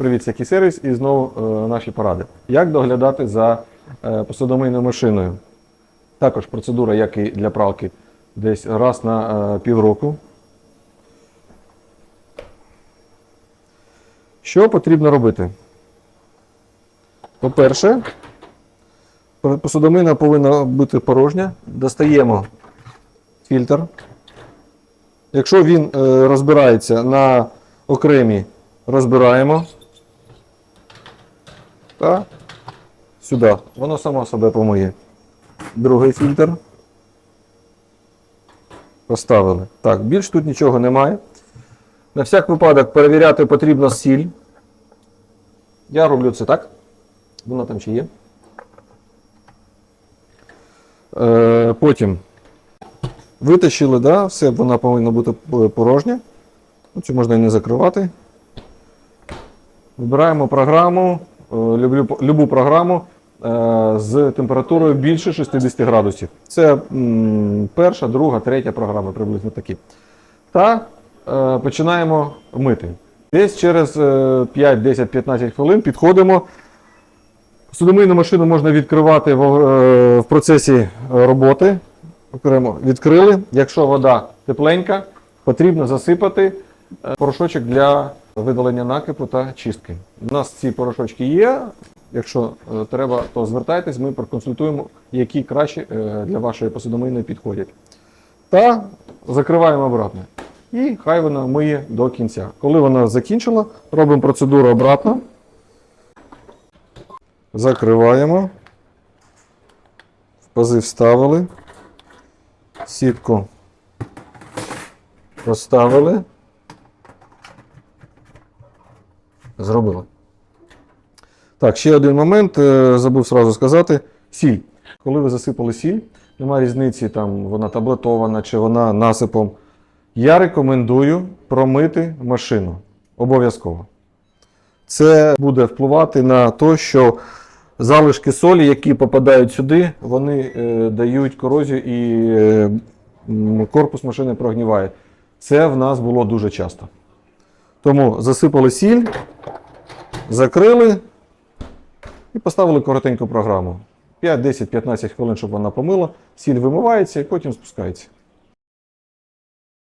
Привіт, який сервіс і знову е, наші поради. Як доглядати за е, посудомийною машиною? Також процедура, як і для пралки, десь раз на е, півроку. Що потрібно робити? По-перше, посудомийна повинна бути порожня. Достаємо фільтр. Якщо він е, розбирається на окремі, розбираємо. Та сюди. Воно само себе помиє. Другий фільтр. Поставили. Так, більш тут нічого немає. На всяк випадок перевіряти потрібно сіль. Я роблю це так. Вона там ще є. Е, потім витащили, да, все, вона повинна бути порожня. Ну, Цю можна і не закривати. Вибираємо програму, люблю, любу програму е, з температурою більше 60 градусів. Це перша, друга, третя програма, приблизно такі. Та е, починаємо мити. Десь через е, 5, 10, 15 хвилин підходимо. Судомийну машину можна відкривати в, е, процесі роботи. Окремо відкрили. Якщо вода тепленька, потрібно засипати е, порошочок для видалення накипу та чистки. У нас ці порошочки є. Якщо е, треба, то звертайтесь, ми проконсультуємо, які краще е, для вашої посудомийної підходять. Та закриваємо обратно. І хай вона миє до кінця. Коли вона закінчила, робимо процедуру обратно. Закриваємо. В пази вставили. Сітку поставили. Зробили. Так, ще один момент. е, Забув сразу сказати. Сіль. Коли ви засипали сіль, немає різниці, там вона таблетована чи вона насипом. Я рекомендую промити машину. Обов'язково. Це буде впливати на те, що залишки солі, які попадають сюди, вони е, дають корозію і е, корпус машини прогніває. Це в нас було дуже часто. Тому засипали сіль, закрили і поставили коротеньку програму. 5, 10, 15 хвилин, щоб вона помила, сіль вимивається і потім спускається.